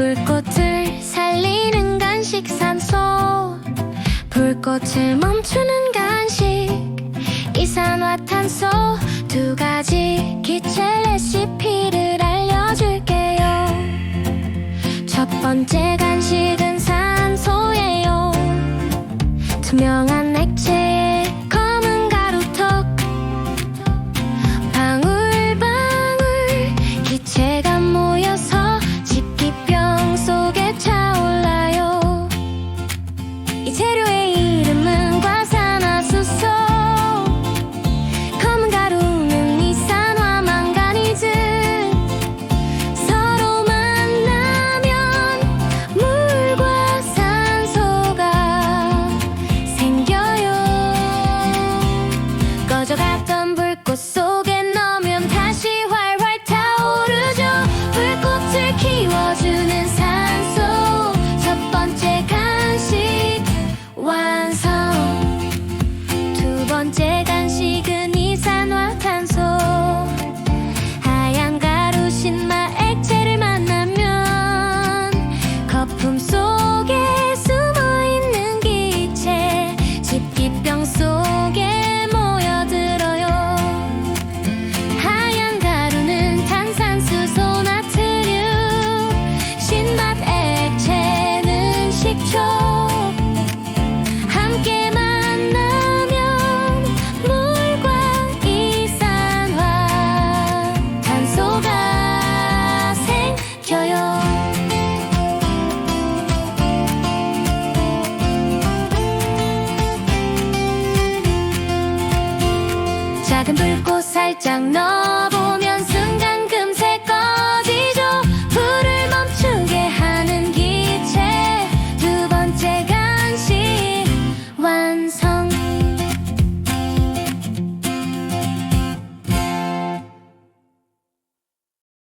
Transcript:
불꽃을 살리는 간식 산소. 불꽃을 멈추는 간식. 이산화탄소 두 가지 기체 레시피를 알려줄게요. 첫 번째 간식은 산소예요. 투명한 불꽃 살짝 넣어